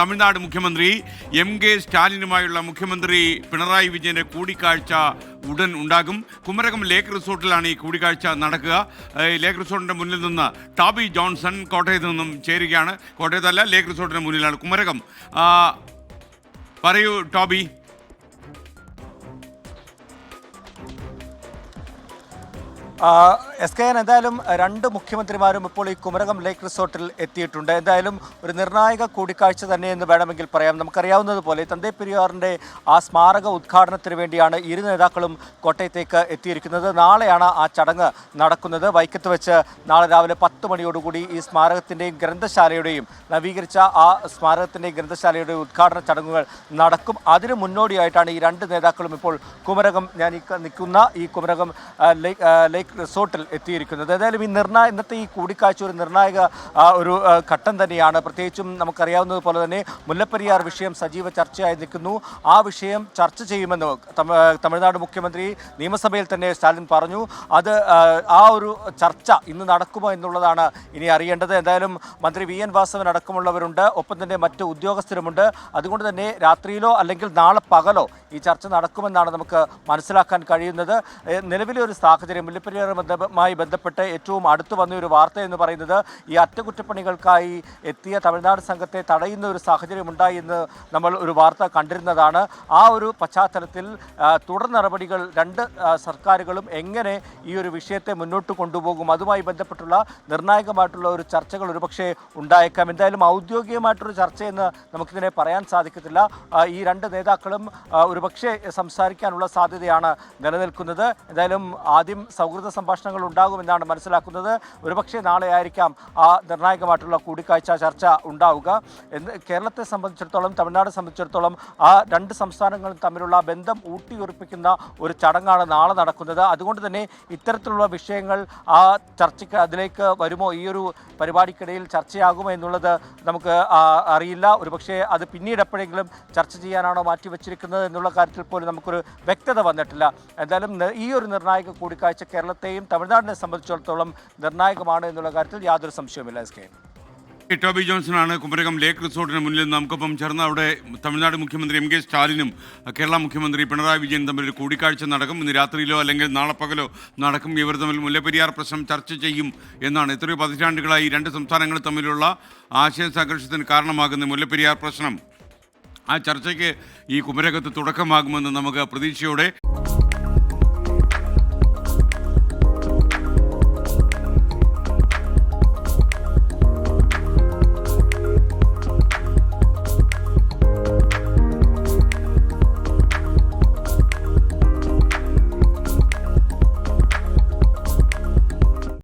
തമിഴ്നാട് മുഖ്യമന്ത്രി M K സ്റ്റാലിനുമായുള്ള മുഖ്യമന്ത്രി പിണറായി വിജയന്റെ കൂടിക്കാഴ്ച ഉടൻ ഉണ്ടാകും. കുമരകം ലേക്ക് റിസോർട്ടിലാണ് ഈ കൂടിക്കാഴ്ച നടക്കുക. ലേക്ക് റിസോർട്ടിന്റെ മുന്നിൽ നിന്ന് ടാബി ജോൺസൺ കോട്ടയത്ത് നിന്നും ചേരുകയാണ്. കോട്ടയത്തല്ല ലേക്ക് റിസോർട്ടിന്റെ മുന്നിലാണ് കുമരകം. പറയൂ ടോബി. എസ് കെ എൻ എന്തായാലും രണ്ട് മുഖ്യമന്ത്രിമാരും ഇപ്പോൾ ഈ കുമരകം ലേക്ക് റിസോർട്ടിൽ എത്തിയിട്ടുണ്ട്. എന്തായാലും ഒരു നിർണായക കൂടിക്കാഴ്ച തന്നെ എന്ന് വേണമെങ്കിൽ പറയാം. നമുക്കറിയാവുന്നതുപോലെ തന്തേ പെരിയാറിന്റെ ആ സ്മാരക ഉദ്ഘാടനത്തിന് വേണ്ടിയാണ് ഇരു നേതാക്കളും കോട്ടയത്തേക്ക് എത്തിയിരിക്കുന്നത്. നാളെയാണ് ആ ചടങ്ങ് നടക്കുന്നത്. വൈക്കത്ത് വെച്ച് നാളെ രാവിലെ പത്ത് മണിയോടുകൂടി ഈ സ്മാരകത്തിന്റെയും ഗ്രന്ഥശാലയുടെയും നവീകരിച്ച ആ സ്മാരകത്തിന്റെയും ഗ്രന്ഥശാലയുടെയും ഉദ്ഘാടന ചടങ്ങുകൾ നടക്കും. അതിന് മുന്നോടിയായിട്ടാണ് ഈ രണ്ട് നേതാക്കളും ഇപ്പോൾ കുമരകം ഞാൻ നിൽക്കുന്ന ഈ കുമരകം ലേക്ക് റിസോർട്ടിൽ എത്തിയിരിക്കുന്നത്. ഏതായാലും ഈ നിർണായ ഇന്നത്തെ ഈ കൂടിക്കാഴ്ച ഒരു നിർണായക ഒരു ഘട്ടം തന്നെയാണ്. പ്രത്യേകിച്ചും നമുക്കറിയാവുന്നതുപോലെ തന്നെ മുല്ലപ്പെരിയാർ വിഷയം സജീവ ചർച്ചയായി നിൽക്കുന്നു. ആ വിഷയം ചർച്ച ചെയ്യുമെന്ന് തമിഴ്നാട് മുഖ്യമന്ത്രി നിയമസഭയിൽ തന്നെ സ്റ്റാലിൻ പറഞ്ഞു. അത് ആ ഒരു ചർച്ച ഇന്ന് നടക്കുമോ എന്നുള്ളതാണ് ഇനി അറിയേണ്ടത്. എന്തായാലും മന്ത്രി വി എൻ വാസവൻ അടക്കമുള്ളവരുണ്ട്. ഒപ്പം തന്നെ മറ്റ് ഉദ്യോഗസ്ഥരുമുണ്ട്. അതുകൊണ്ട് തന്നെ രാത്രിയിലോ അല്ലെങ്കിൽ നാളെ പകലോ ഈ ചർച്ച നടക്കുമെന്നാണ് നമുക്ക് മനസ്സിലാക്കാൻ കഴിയുന്നത്. നിലവിലെ ഒരു സാഹചര്യം മുല്ലപ്പെരിയാർ ബന്ധമായി ബന്ധപ്പെട്ട് ഏറ്റവും അടുത്ത് വന്ന ഒരു വാർത്ത എന്ന് പറയുന്നത് ഈ അറ്റകുറ്റപ്പണികൾക്കായി എത്തിയ തമിഴ്നാട് സംഘത്തെ തടയുന്ന ഒരു സാഹചര്യം ഉണ്ടായി എന്ന് നമ്മൾ ഒരു വാർത്ത കണ്ടിരുന്നതാണ്. ആ ഒരു പശ്ചാത്തലത്തിൽ തുടർ നടപടികൾ രണ്ട് സർക്കാരുകളും എങ്ങനെ ഈ ഒരു വിഷയത്തെ മുന്നോട്ട് കൊണ്ടുപോകും അതുമായി ബന്ധപ്പെട്ടുള്ള നിർണായകമായിട്ടുള്ള ഒരു ചർച്ചകൾ ഒരുപക്ഷെ ഉണ്ടായേക്കാം. എന്തായാലും ഔദ്യോഗികമായിട്ടൊരു ചർച്ചയെന്ന് നമുക്കിതിനെ പറയാൻ സാധിക്കത്തില്ല. ഈ രണ്ട് നേതാക്കളും ഒരുപക്ഷെ സംസാരിക്കാനുള്ള സാധ്യതയാണ് നിലനിൽക്കുന്നത്. എന്തായാലും ആദ്യം സൗഹൃദ സംഭാഷണങ്ങൾ ഉണ്ടാകുമെന്നാണ് മനസ്സിലാക്കുന്നത്. ഒരുപക്ഷെ നാളെ ആയിരിക്കാം ആ നിർണായകമായിട്ടുള്ള കൂടിക്കാഴ്ച ചർച്ച ഉണ്ടാവുക. എന്ന് കേരളത്തെ സംബന്ധിച്ചിടത്തോളം തമിഴ്നാട് സംബന്ധിച്ചിടത്തോളം ആ രണ്ട് സംസ്ഥാനങ്ങളും തമ്മിലുള്ള ബന്ധം ഊട്ടിയുറപ്പിക്കുന്ന ഒരു ചടങ്ങാണ് നാളെ നടക്കുന്നത്. അതുകൊണ്ട് തന്നെ ഇത്തരത്തിലുള്ള വിഷയങ്ങൾ ആ ചർച്ചയ്ക്ക് അതിലേക്ക് വരുമോ? ഈ ഒരു പരിപാടിക്കിടയിൽ ചർച്ചയാകുമോ എന്നുള്ളത് നമുക്ക് അറിയില്ല. ഒരുപക്ഷെ അത് പിന്നീട് എപ്പോഴെങ്കിലും ചർച്ച ചെയ്യാനാണോ മാറ്റിവെച്ചിരിക്കുന്നത് എന്നുള്ള കാര്യത്തിൽ പോലും നമുക്കൊരു വ്യക്തത വന്നിട്ടില്ല. എന്തായാലും ഈ ഒരു നിർണായക കൂടിക്കാഴ്ച കേരളത്തെയും തമിഴ്നാടിനെ സംബന്ധിച്ചിടത്തോളം നിർണായകമാണ് എന്നുള്ള കാര്യത്തിൽ യാതൊരു സംശയവുമില്ല എസ് കെ. ടോബി ജോൺസണാണ് കുമരകം ലേക്ക് റിസോർട്ടിന് മുന്നിൽ നമുക്കൊപ്പം ചേർന്ന് അവിടെ തമിഴ്നാട് മുഖ്യമന്ത്രി എം കെ സ്റ്റാലിനും കേരള മുഖ്യമന്ത്രി പിണറായി വിജയൻ തമ്മിൽ കൂടിക്കാഴ്ച നടക്കും. ഇന്ന് രാത്രിയിലോ അല്ലെങ്കിൽ നാളെ പകലോ നടക്കും. ഇവർ തമ്മിൽ മുല്ലപ്പെരിയാർ പ്രശ്നം ചർച്ച ചെയ്യും എന്നാണ് എത്രയോ പതിറ്റാണ്ടുകളായി രണ്ട് സംസ്ഥാനങ്ങൾ തമ്മിലുള്ള ആശയ സംഘർഷത്തിന് കാരണമാകുന്ന മുല്ലപ്പെരിയാർ പ്രശ്നം. ആ ചർച്ചയ്ക്ക് ഈ കുമരകത്ത് തുടക്കമാകുമെന്ന് നമുക്ക് പ്രതീക്ഷയോടെ